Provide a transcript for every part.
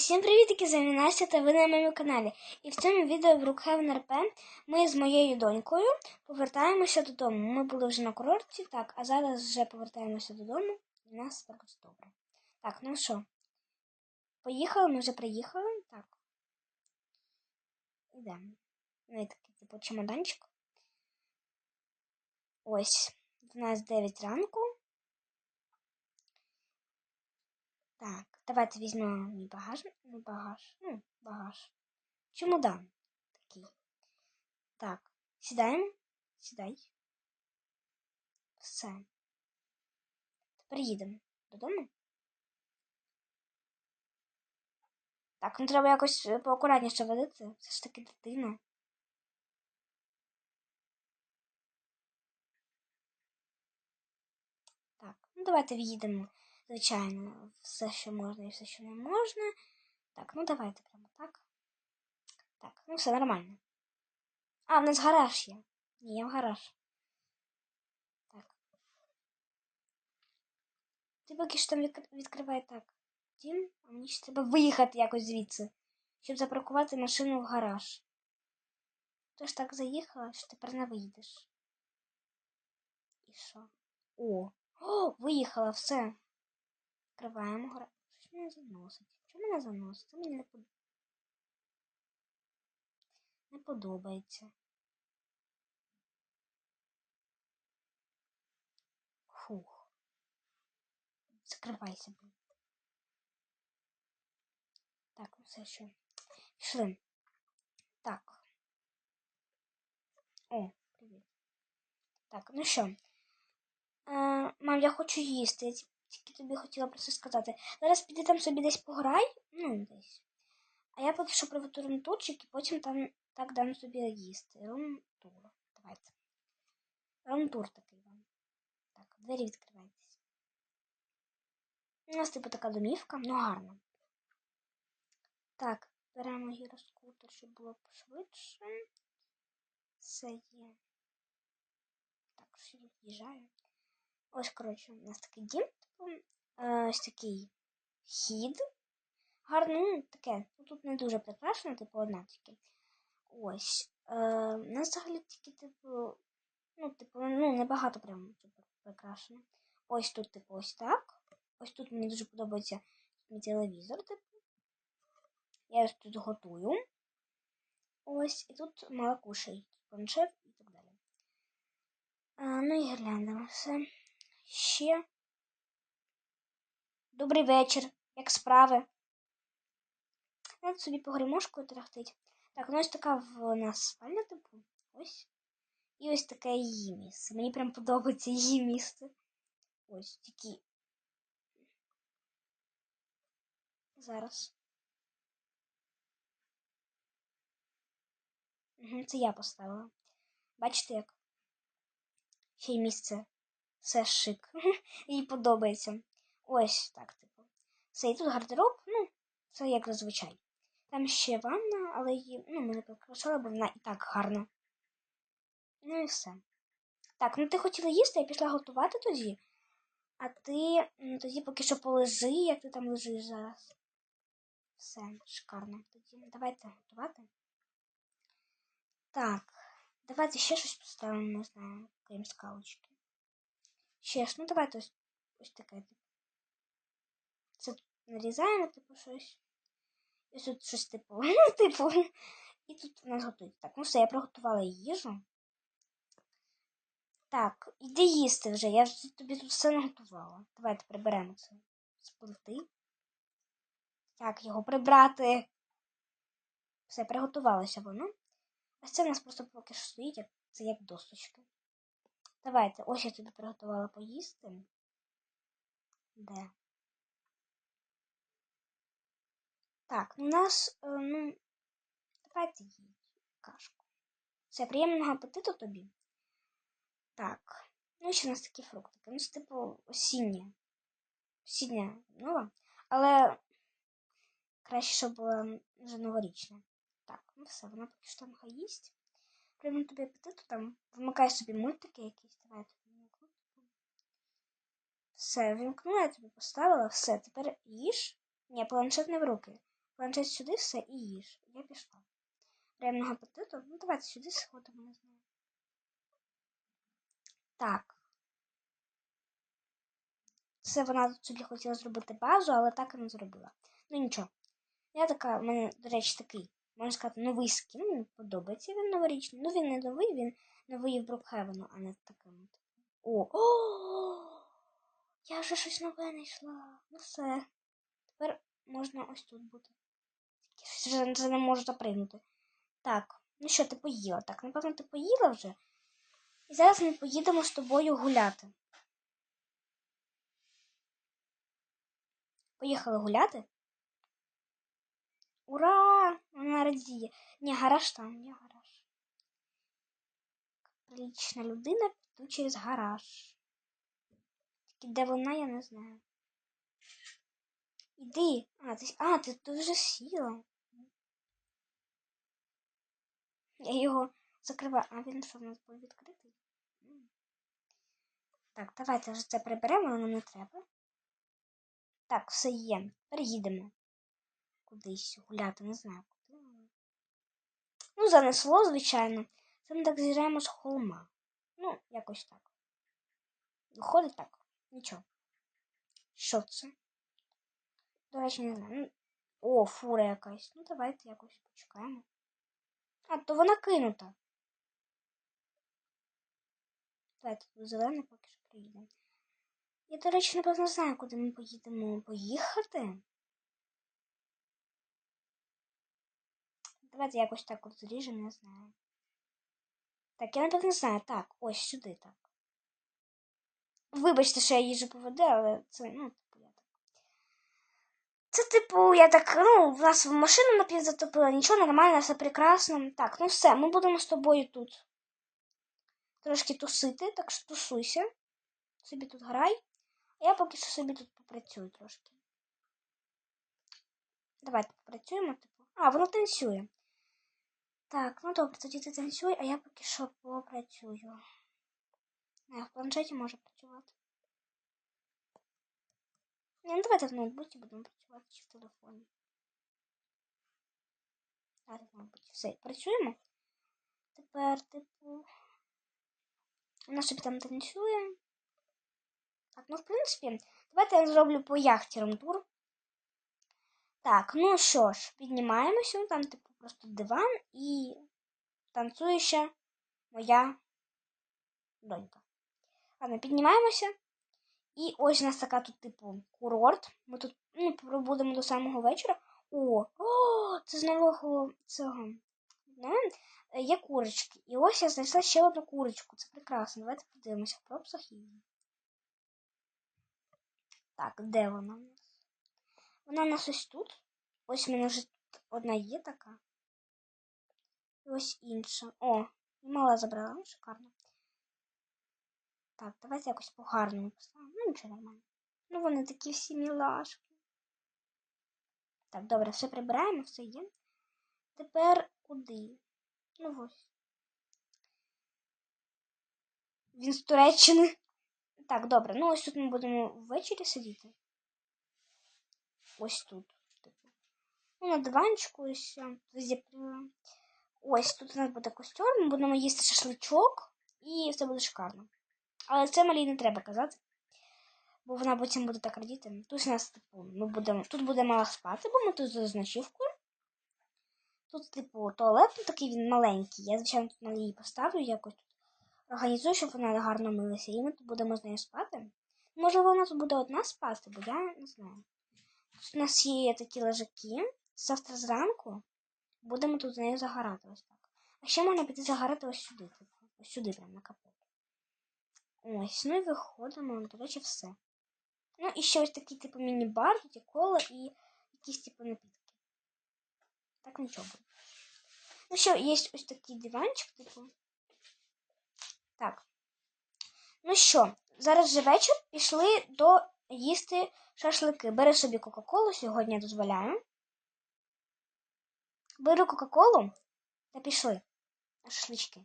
Всім привітки, з вами Настя та ви на моєму каналі. І в цьому відео в Brookhaven RP ми з моєю донькою повертаємося додому. Ми були вже на курорті, так, а зараз вже повертаємося додому, і нас так ось добре. Так, ну що, поїхали, ми вже приїхали, так. Ідемо. Ну і такий, типу, чемоданчик. Ось, в нас 9 ранку. Так, давайте візьмемо мій багаж. Ну, багаж. Ну, багаж. Чемодан такий. Так, сідаємо. Сідай. Все. Тепер їдемо додому. Так, ну треба якось е, поакуратніше водити. Це ж таки дитина. Так, ну давайте в'їдемо. Звичайно, все, що можна і все, що не можна. Так, ну давайте прямо так. Так, ну все нормально. А, в нас гараж є. Ні, я в гараж. Так. Ти поки що там відк- відкривай так. Дім, а мені ще треба виїхати якось звідси, щоб запаркувати машину в гараж. Ти ж так заїхала, що тепер не вийдеш. І що? О! О, виїхала, все. Відкриваємо гра. Щось мене заносить. Чому мене заносить? Це мені не, под... не подобається. Фух. Закривайся. блін. Так, ну все що. Пішли. Так. О, привіт. Так, ну що. Е, мам, я хочу їсти. Тільки тобі хотіла про це сказати. Зараз піди там собі десь пограй, ну десь. А я поки що приготую і потім там так дам собі їсти. Румтур. Давайте. Румтур такий вам. Так, двері відкривайтесь. У нас типу така домівка, ну гарно. Так, беремо гіроскутер, щоб було пошвидше. Все є. Так, що від'їжджаю. Ось, коротше, у нас такий дім, ось такий хід. Гарно, ну, таке. Ну, тут не дуже прикрашено, типу, одна тільки. Ось. Е, у нас взагалі тільки, типу, ну, типу, ну, небагато прям типу, прикрашено. Ось тут, типу, ось так. Ось тут мені дуже подобається мій телевізор, типу. Я ось тут готую. Ось, і тут мала кушає, планшет і так далі. А, ну і глянемо все. Ще. Добрий вечір. Як справи? Тут собі погремушкою трахтить. Так, ну ось така в нас спальня, типу. Ось. І ось таке її місце. Мені прям подобається її місце. Ось такі. Зараз. Угу, це я поставила. Бачите, як? Ще й місце. Все шик. Їй подобається. Ось так, типу. Все, і тут гардероб, ну, це як зазвичай. Там ще ванна, але її, ну, ми не прикрашали, бо вона і так гарна. Ну і все. Так, ну ти хотіла їсти, я пішла готувати тоді. А ти м, тоді поки що полежи, як ти там лежиш зараз. Все, шикарно. Тоді давайте готувати. Так, давайте ще щось поставимо, не знаю, крім скалочки. Ще ж, ну давайте ось, ось таке. Нарізаємо, типу, щось. І тут щось типу, типу. І тут у нас готують. Так, ну все, я приготувала їжу. Так, іди їсти вже, я ж тобі тут все наготувала. Давайте приберемо це з плити. Як його прибрати? Все, приготувалося воно. Ось це в нас просто поки що стоїть, як, це як досточки. Давайте, ось я тобі приготувала поїсти. Де? Так, у нас, е, ну, давайте їй кашку. Все, приємного апетиту тобі. Так, ну і ще у нас такі фруктики. Ну, це типу осіння. Осіння нова. Але краще, щоб була вже новорічна. Так, ну все, вона поки що там хай їсть. Прямо тобі апетиту там. Вмикай собі мультики якісь. Давай тобі вмикну. Все, вімкнула, я тобі поставила. Все, тепер їж. Ні, планшет не в руки. Планшет сюди все і їж. Я пішла. Ремного апетиту. Ну, давайте сюди сходимо, не знаю. Так. Це вона тут собі хотіла зробити базу, але так і не зробила. Ну нічого. Я така, в мене, до речі, такий, можна сказати, новий скін. Мені подобається він новорічний. Ну він не новий, він новий в Брукхевену, а не таким. О! О! Я вже щось нове знайшла. Ну все. Тепер можна ось тут бути. Вже вже не можу запригнути. Так, ну що, ти поїла? Так, напевно, ти поїла вже. І зараз ми поїдемо з тобою гуляти. Поїхали гуляти. Ура! Вона радіє. Ні, гараж там, ні, гараж. Прилічна людина піду через гараж. Тільки де вона, я не знаю. Іди. А, ти, а, ти тут вже сіла. Я його закриваю. А він що в нас був відкритий? Так, давайте вже це приберемо, воно не треба. Так, все є. Переїдемо. Кудись гуляти, не знаю куди. Ну, занесло, звичайно. Це ми так з'їжджаємо з холма. Ну, якось так. Виходить так. Нічого. Що це? До речі, не знаю. Ну, О, фура якась. Ну, давайте якось почекаємо. А, то вона кинута. Давайте тут зелене поки що приїдемо. Я, до речі, напевно, знаю, куди ми поїдемо поїхати. Давайте якось так от зріжемо, не знаю. Так, я напевно знаю. Так, ось сюди так. Вибачте, що я їжджу по воді, але це, ну. Це, типу, я так, ну, в нас в машину напів затопила, нічого нормально, все прекрасно. Так, ну все, ми будемо з тобою тут трошки тусити, так що тусуйся. Собі тут грай. А я поки що собі тут попрацюю трошки. Давайте попрацюємо, типу. А, воно танцює. Так, ну добре, тоді ти танцюй, а я поки що попрацюю. А, в планшеті може працювати. Ні, ну давайте в ноутбуці будемо працювати чи в телефоні. В ноутбуці. Все, працюємо. Тепер, типу. Вона собі там танцює. Так, ну в принципі, давайте я зроблю по яхті ромтур. Так, ну що ж, піднімаємося, ну, там, типу, просто диван і танцює ще моя донька. Ладно, піднімаємося. І ось у нас така тут, типу, курорт. Ми тут ну, пробудемо до самого вечора. О, о це з нового цього. Не? Є курочки. І ось я знайшла ще одну курочку. Це прекрасно. Давайте подивимося в пропсах її. Так, де вона у нас? Вона у нас ось тут. Ось в мене вже одна є така. І ось інша. О, мала забрала. Шикарно. Так, давайте якось по-гарному поставимо. Ну, нічого нормально. Ну, вони такі всі мілашки. Так, добре, все прибираємо, все є. Тепер куди? Ну ось. Він з Туреччини. Так, добре. Ну ось тут ми будемо ввечері сидіти. Ось тут. Типу. Ну, на диванчику ось зазіплюємо. Ось тут у нас буде костюм, ми будемо їсти шашличок і все буде шикарно. Але це малій не треба казати. Бо вона потім буде так радіти. Тут у нас, типу, ми будемо. Тут буде мала спати, бо ми тут з ночівкою. Тут, типу, туалет ну, такий він маленький. Я, звичайно, тут на її поставлю якось тут. Організую, щоб вона гарно милася, і ми тут будемо з нею спати. Може, вона тут буде одна спати, бо я не знаю. Тут у нас є такі лежаки. Завтра зранку будемо тут з нею загорати ось так. А ще можна піти загорати ось сюди, типу. Ось сюди, прямо на капот. Ось, ну і виходимо, до речі, все. Ну, і ще ось такий, типу, міні-бар, кола і якісь, типу, напітки. Так нічого. Ну, ще є ось такий диванчик, типу. Так. Ну що, зараз же вечір пішли до їсти шашлики. Бери собі Кока-Колу, сьогодні я дозволяю. Беру Кока-Колу та пішли на шашлички.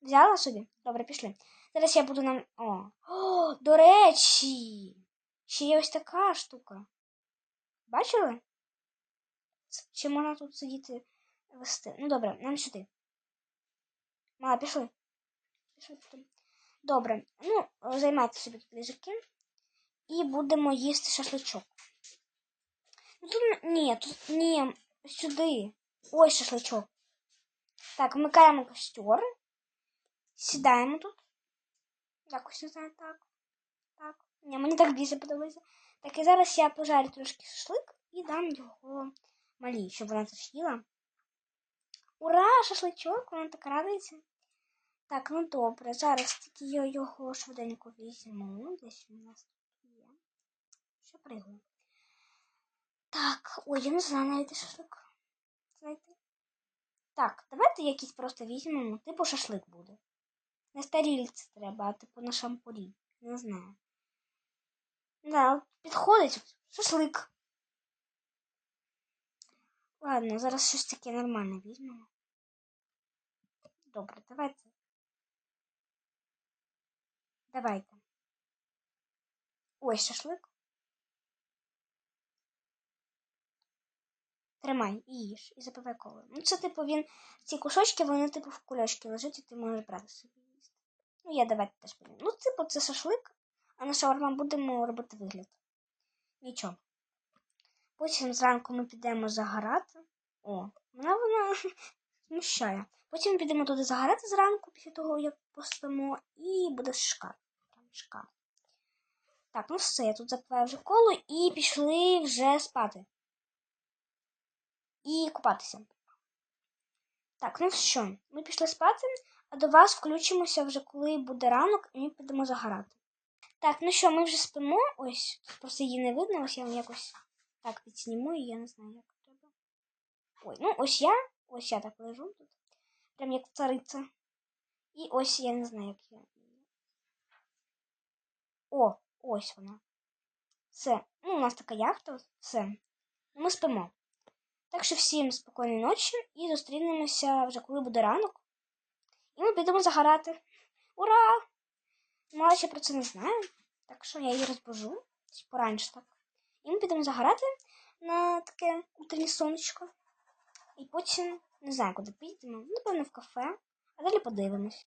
Взяла собі? Добре, пішли. Зараз я буду нам. О, О до речі! Ще є ось така штука. Бачили? Чи можна тут сидіти вести? Ну добре, нам сюди. Мала, пішли. Пішли потім. Добре. Ну, займайте собі тут ліжаки. І будемо їсти шашличок. Ну тут ні, тут ні, сюди. Ось шашличок. Так, вмикаємо костер. Сідаємо тут. Якось не знаю, так. Так. Ні, мені так більше подобається. Так, і зараз я пожарю трошки шашлик і дам його малій, щоб вона теж їла. Ура! Шашличок, вона так радується. Так, ну добре, зараз тільки я його швиденько візьму. Десь у нас тут є. Що пригаю. Так, ой, я не знаю навіть шашлик. Знайти. Так, давайте якийсь просто візьмемо. Типу шашлик буде. Не старільці треба, а типу на шампурі. Не знаю. Да, підходить шашлик. Ладно, зараз щось таке нормальне візьмемо. Добре, давайте. Давайте. Ось шашлик. Тримай і їж, і запивай колою. Ну, це, типу, він. Ці кусочки, вони, типу, в кульочки лежать, і ти можеш брати собі. Ну, я давайте теж подім. Ну, типу, це шашлик, а на шаурма будемо робити вигляд. Нічого. Потім зранку ми підемо загорати. О, вона вона смущає. Потім підемо туди загорати зранку, після того, як поспимо, і буде шкаф. Прям шкаф. Так, ну все, я тут запиваю вже коло і пішли вже спати. І купатися. Так, ну що, ми пішли спати, а до вас включимося вже коли буде ранок, і ми підемо загорати. Так, ну що, ми вже спимо. Ось, просто її не видно, ось я вам якось так підсніму, і я не знаю, як треба. Ой, ну ось я, ось я так лежу тут. Прям як цариця. І ось я не знаю, як я. О, ось вона. Все. Ну, у нас така яхта, все. Ми спимо. Так що всім спокійної ночі і зустрінемося вже коли буде ранок. Ми підемо загорати. Ура! Мала ще про це не знаю. Так що я її розбужу. Пораньше так. І ми підемо загорати на таке утреннє сонечко. І потім не знаю, куди підемо. Напевно, в кафе, а далі подивимось.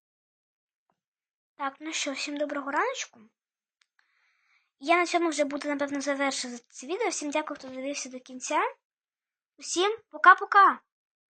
Так, ну що, всім доброго раночку. Я на цьому вже буду, напевно, завершити це відео. Всім дякую, хто дивився до кінця. Усім пока-пока!